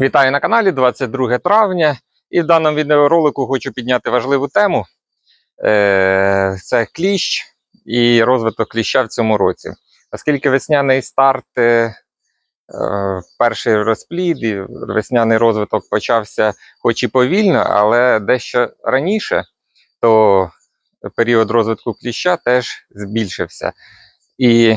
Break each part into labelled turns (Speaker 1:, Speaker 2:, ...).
Speaker 1: Вітаю на каналі 22 травня. І в даному відеоролику хочу підняти важливу тему. Е, Це кліщ і розвиток кліща в цьому році. Оскільки весняний старт, е, е, перший розплід і весняний розвиток почався хоч і повільно, але дещо раніше, то період розвитку кліща теж збільшився. І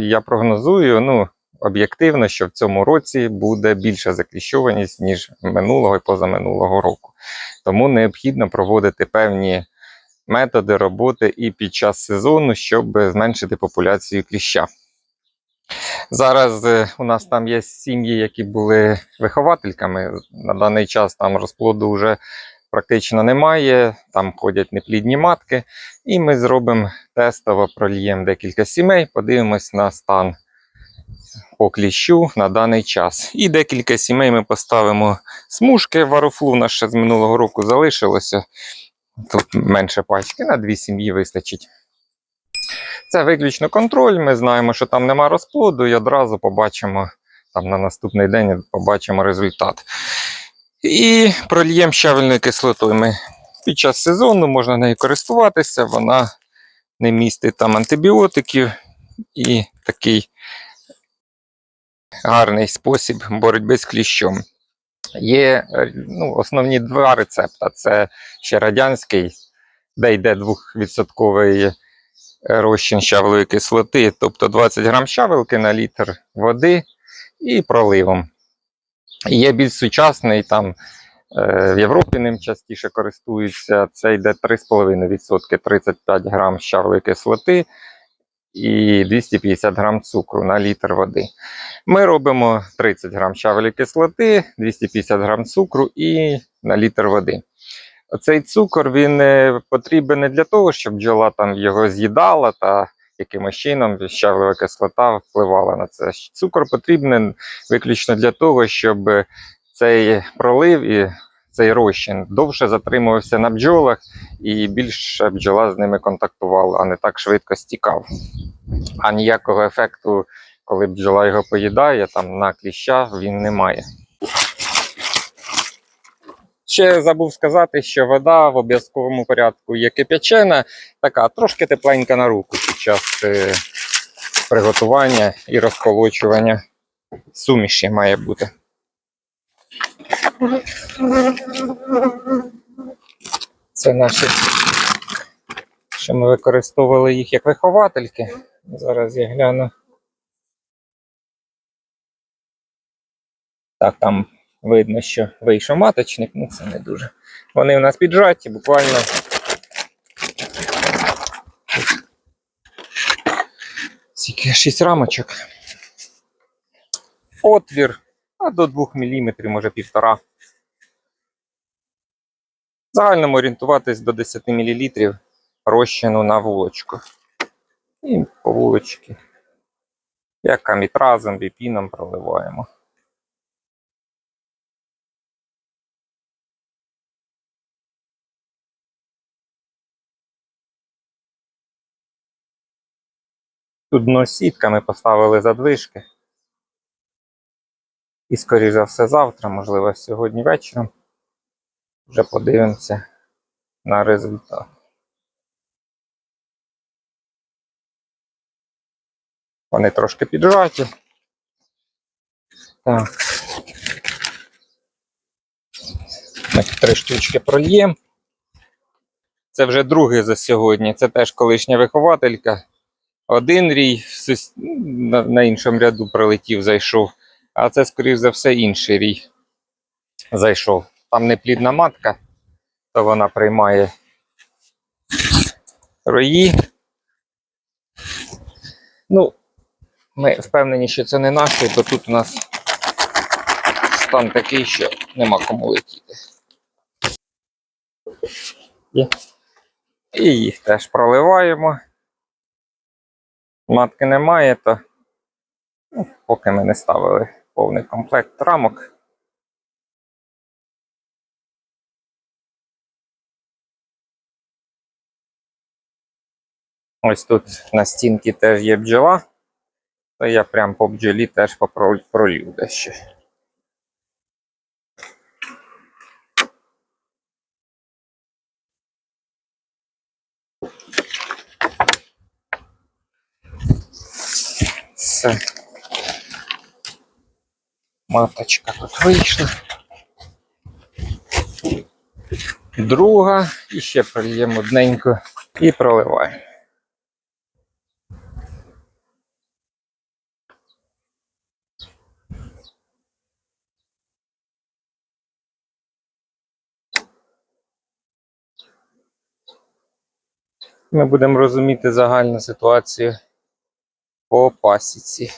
Speaker 1: я прогнозую, ну, об'єктивно, що в цьому році буде більша закліщованість, ніж минулого і позаминулого року. Тому необхідно проводити певні методи роботи і під час сезону, щоб зменшити популяцію кліща. Зараз е, у нас там є сім'ї, які були виховательками. На даний час там розплоду вже практично немає, там ходять неплідні матки. І ми зробимо тестово прольємо декілька сімей, подивимось на стан по кліщу на даний час. І декілька сімей ми поставимо смужки. Варофлу у нас ще з минулого року залишилося. Тут менше пачки, на дві сім'ї вистачить. Це виключно контроль. Ми знаємо, що там нема розплоду, і одразу побачимо там на наступний день побачимо результат. І прольємо щавельною кислотою. Ми під час сезону можна нею користуватися, вона не містить там антибіотиків і такий гарний спосіб боротьби з кліщом. Є е, ну, основні два рецепти. Це ще радянський, де йде 2% розчин щавлової кислоти, тобто 20 грам щавелки на літр води і проливом. Є більш сучасний, там е, в Європі ним частіше користуються. Це йде 3,5%, 35 грам щавлової кислоти і 250 грам цукру на літр води. Ми робимо 30 грам щавелі кислоти, 250 грам цукру і на літр води. Цей цукор він е, потрібен не для того, щоб бджола там його з'їдала та якимось чином щавлева кислота впливала на це. Цукор потрібен виключно для того, щоб цей пролив і цей розчин довше затримувався на бджолах і більше бджола з ними контактувала, а не так швидко стікав. А ніякого ефекту, коли бджола його поїдає, там на кліща він не має. Ще забув сказати, що вода в обов'язковому порядку є кип'ячена, така трошки тепленька на руку під час е, приготування і розколочування суміші має бути. Це наші, що ми використовували їх як виховательки. Зараз я гляну. Так, там видно, що вийшов маточник, ну це не дуже. Вони у нас піджаті, буквально. Скільки 6 рамочок. Отвір, а до 2 мм, може півтора. В загальному орієнтуватись до 10 мл розчину на вулочку. І по вулочці, як амітразом, біпіном проливаємо. Тут дно сітка ми поставили задвижки. І, скоріш за все, завтра, можливо, сьогодні вечором. Вже подивимося на результат. Вони трошки піджаті. Так. Ми три штучки прольємо. Це вже другий за сьогодні. Це теж колишня вихователька. Один рій на іншому ряду прилетів, зайшов. А це, скоріш за все, інший рій зайшов. Там неплідна матка, то вона приймає рої. Ну, ми впевнені, що це не наші, бо тут у нас стан такий, що нема кому летіти. І їх теж проливаємо. Матки немає, то ну, поки ми не ставили повний комплект рамок. Ось тут на стінці теж є бджола, то я прям по бджолі теж попролів дещо. Все. Маточка тут вийшла. Друга. І ще прольємо одненько. І проливаємо. Ми будемо розуміти загальну ситуацію по пасіці.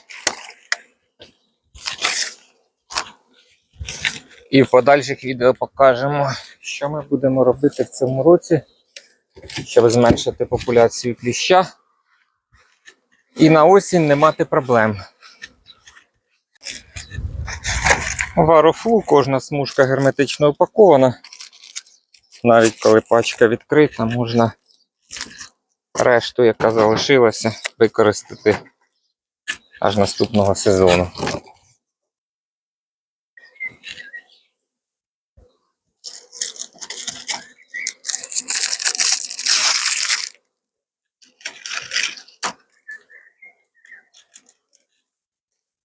Speaker 1: І в подальших відео покажемо, що ми будемо робити в цьому році, щоб зменшити популяцію кліща. І на осінь не мати проблем. Варофлу, кожна смужка герметично упакована. Навіть коли пачка відкрита, можна решту, яка залишилася, використати аж наступного сезону.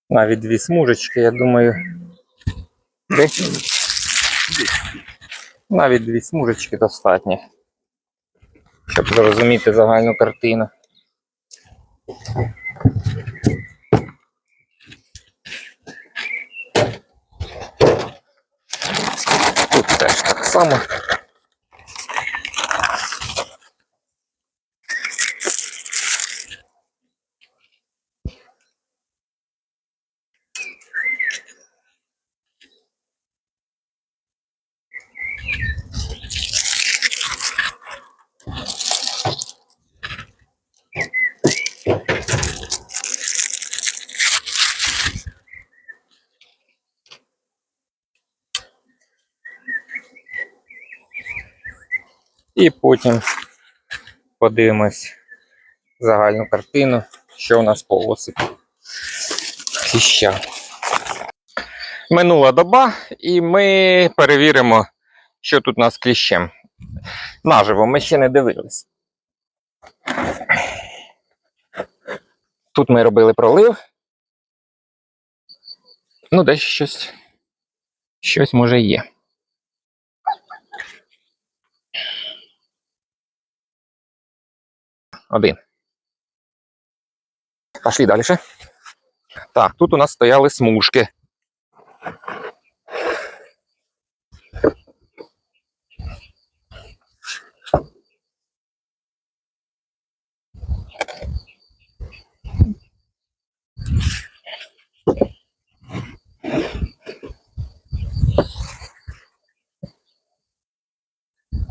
Speaker 1: Навіть дві смужечки, я думаю. Навіть дві смужечки достатньо, щоб зрозуміти загальну картину. Тут теж так само. І потім подивимось загальну картину, що у нас по осипу кліща. Минула доба, і ми перевіримо, що тут у нас з кліщем. Наживо ми ще не дивились. Тут ми робили пролив. Ну, десь щось. Щось може є. Один. Пошли далі. Так, тут у нас стояли смужки.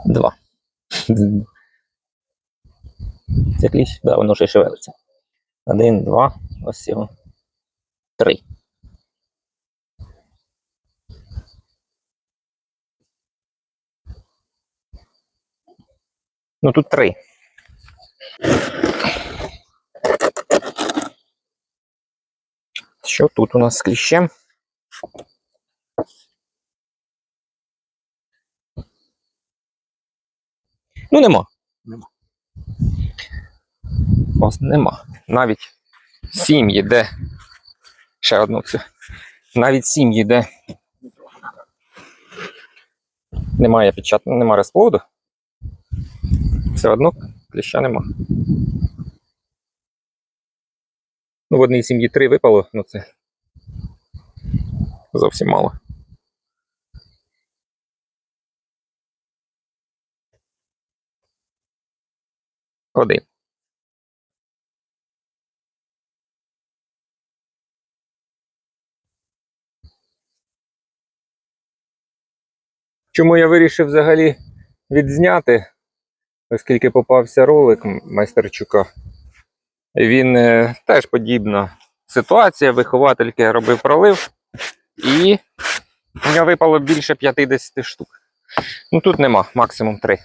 Speaker 1: Два. Це кліщ, да, воно ще шевелиться. Один, два, ось його. Три. Ну тут три. Що тут у нас з кліщем? Ну, нема. Вас нема. Навіть сім'ї, де. Ще одну цю. Навіть сім'ї, де. Немає печат... немає розплоду. Все одно кліща нема. Ну, в одній сім'ї три випало, ну це зовсім мало. Один. Чому я вирішив взагалі відзняти, оскільки попався ролик Майстерчука. Він е, теж подібна ситуація. Виховательки робив пролив, і в нього випало більше 50 штук. Ну тут нема, максимум 3.